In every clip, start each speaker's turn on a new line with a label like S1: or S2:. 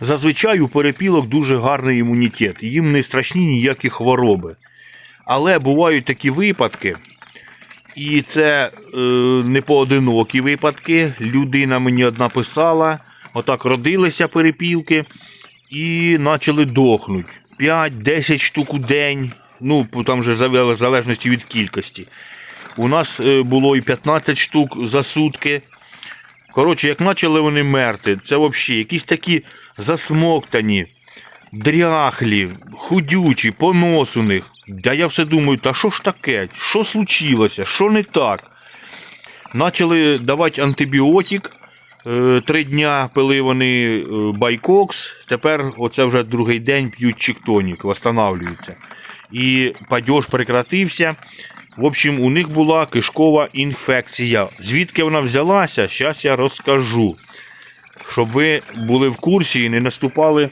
S1: Зазвичай у перепілок дуже гарний імунітет, їм не страшні ніякі хвороби. Але бувають такі випадки, і це е, не поодинокі випадки. Людина мені одна писала, отак родилися перепілки і почали дохнуть. 5-10 штук у день. Ну, там вже в залежності від кількості. У нас е, було і 15 штук за сутки. Коротше, як почали вони мерти, це взагалі якісь такі засмоктані, дряхлі, худючі, понос у них. Да я все думаю, та що ж таке? Що случилося? Що не так? Почали давати антибіотик. Е, Три дня пили вони е, байкокс. Тепер оце вже другий день п'ють чіктонік, восстанавлюються. І падеж прекратився. В общем, у них була кишкова інфекція. Звідки вона взялася, зараз я розкажу. Щоб ви були в курсі і не наступали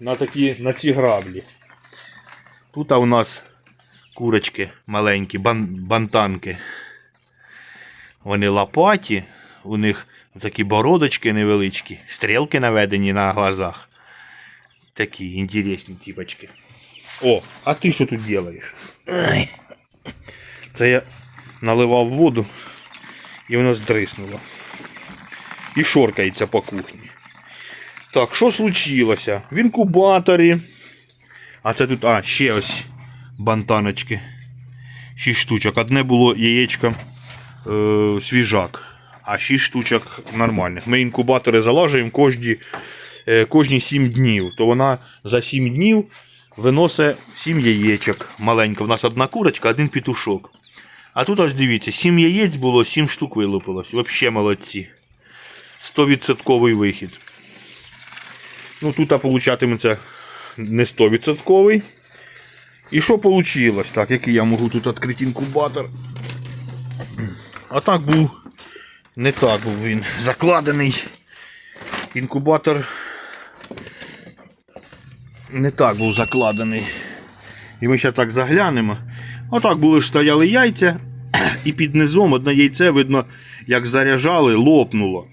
S1: на, такі, на ці граблі. Тут у нас курочки маленькі, бан, бантанки. Вони лопаті, у них такі бородочки невеличкі, стрілки наведені на глазах. Такі інтересні ціпочки. О, а ти що тут робиш? Це я наливав воду і воно здриснуло. І шоркається по кухні. Так, що случилося? В інкубаторі. А це тут, а, ще ось бантаночки. Шість штучок. Одне було яєчко е, свіжак, а шість штучок нормальних. Ми інкубатори залажуємо кожні, е, кожні 7 днів. То вона за 7 днів виносить 7 яєчок. Маленько. У нас одна курочка, один петушок. А тут ось дивіться, 7 яєць було, 7 штук вилупилось. Взагалі молодці. 100% вихід. Ну тут получатиметься не 100%. І що вийшло? Так, який я можу тут відкрити інкубатор. А так був. Не так був він закладений. Інкубатор не так був закладений. І ми ще так заглянемо. Отак були ж стояли яйця, і під низом одне яйце, видно, як заряджали, лопнуло.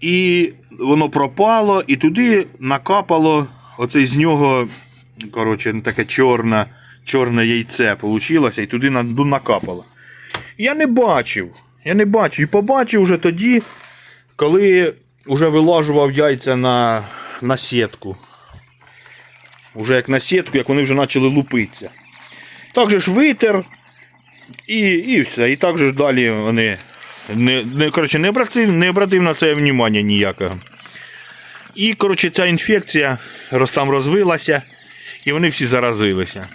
S1: І воно пропало, і туди накапало оце з нього, коротше, таке чорне, чорне яйце вийшло, і туди ну, накапало. Я не бачив. Я не бачив. І побачив вже тоді, коли вже вилажував яйця на, на сітку. Уже як на сітку, як вони вже почали лупитися. Так же ж витер. І, і все. І так же ж далі вони не, не, коротше, не, обратив, не обратив на це внимання ніякого. І коротше, ця інфекція роз, там розвилася, і вони всі заразилися.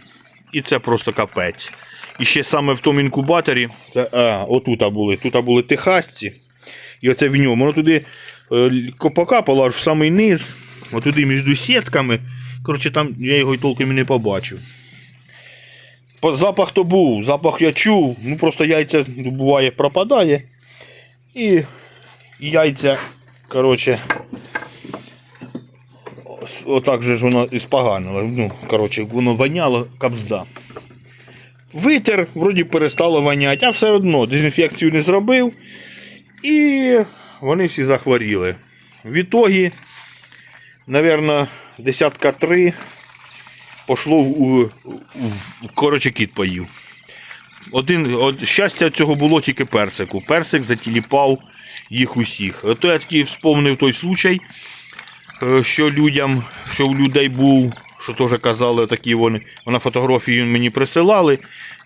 S1: І це просто капець. І ще саме в тому інкубаторі, це, а, отут були, тут були техасці. І оце в ньому. Воно туди е, покапало аж в самий низ, отуди між сітками. Коротше, там я його й толком і не побачив. Запах то був, запах я чув, ну просто яйця буває пропадає. І яйця, коротше, отак же ж воно і споганило. Ну, коротше, воно воняло капзда. Витер, вроді перестало воняти, а все одно дезінфекцію не зробив. І вони всі захворіли. В ітогі, мабуть, десятка три пошло у, в коротше кіт поїв. Один, от, щастя цього було тільки персику. Персик затіліпав їх усіх. Ото я такий вспомнив той случай, е, що людям, що у людей був, що теж казали, такі вони, на фотографії мені присилали,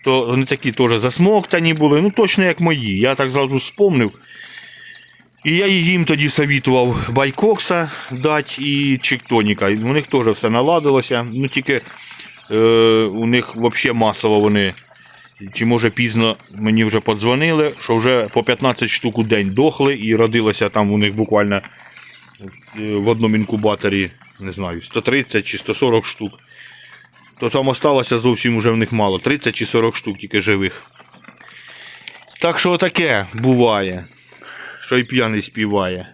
S1: то вони такі теж засмоктані були, ну точно як мої. Я так зразу вспомнив. І я їм тоді совітував байкокса дати і чектоніка. У них теж все наладилося. Ну тільки е, у них взагалі масово вони. Чи може пізно мені вже подзвонили, що вже по 15 штук у день дохли і родилося там у них буквально е, в одному інкубаторі, не знаю, 130 чи 140 штук. То там осталося зовсім уже в них мало. 30 чи 40 штук тільки живих. Так що таке буває що й п'яний співає.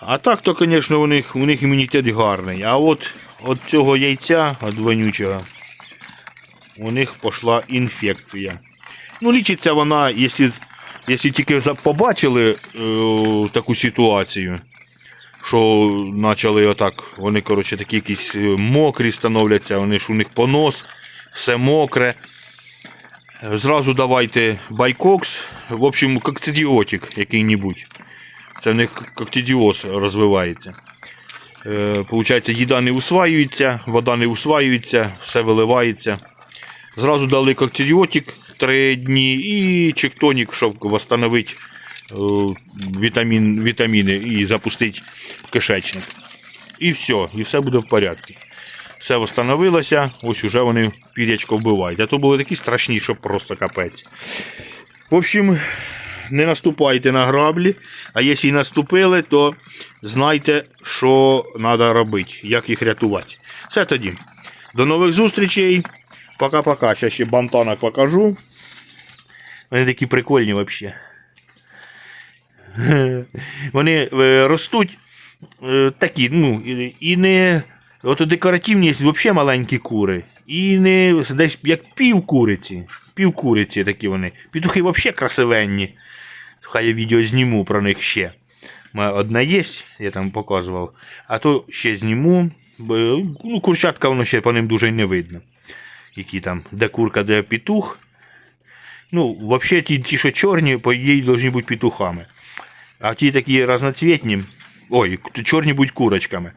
S1: А так то, звісно, у них, у них імунітет гарний. А от от цього яйця, от вонючого, у них пішла інфекція. Ну, лічиться вона, якщо, якщо тільки побачили е, таку ситуацію, що почали отак, вони, коротше, такі якісь е, мокрі становляться, вони ж у них понос, все мокре. Зразу давайте байкокс, в общем, кокцидіотик який-небудь. Це в них кокцидіоз розвивається. Е, Получається, їда не усваюється, вода не усваюється, все виливається. Зразу дали кокцидіотик 3 дні і чектонік, щоб встановити е, вітамін, вітаміни і запустити кишечник. І все, і все буде в порядку. Все встановилося, ось уже вони пірячко вбивають. А то були такі страшні, що просто капець. В общем, не наступайте на граблі, а якщо і наступили, то знайте, що треба робити, як їх рятувати. Все тоді. До нових зустрічей. Пока-пока. Зараз ще бантанок покажу. Вони такі прикольні взагалі. Вони е, ростуть е, такі, ну, і- і не. От декоративні є взагалі маленькі кури. І не десь як пів куриці. Такі вони. Петухи взагалі красивенні. Хай я відео зніму про них ще. Одна є, я там показував. А то ще зніму. Ну, курчатка воно ще по ним дуже не видно. Які там, де курка, де петух. Ну, взагалі ті, ті, що чорні, по їй повинні бути петухами. А ті такі разноцвітні, ой, чорні будуть курочками,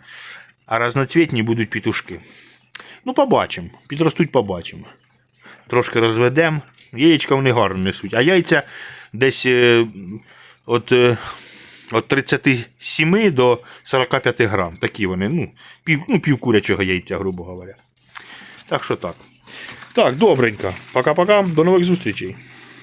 S1: а разноцвітні будуть петушки. Ну, побачимо. Підростуть, побачимо. Трошки розведемо. Яєчка вони гарно несуть. А яйця десь е, от, е, от 37 до 45 грам. Такі вони, ну, пів, ну, пів яйця, грубо говоря. Так що так. Так, добренько. Пока-пока. До нових зустрічей.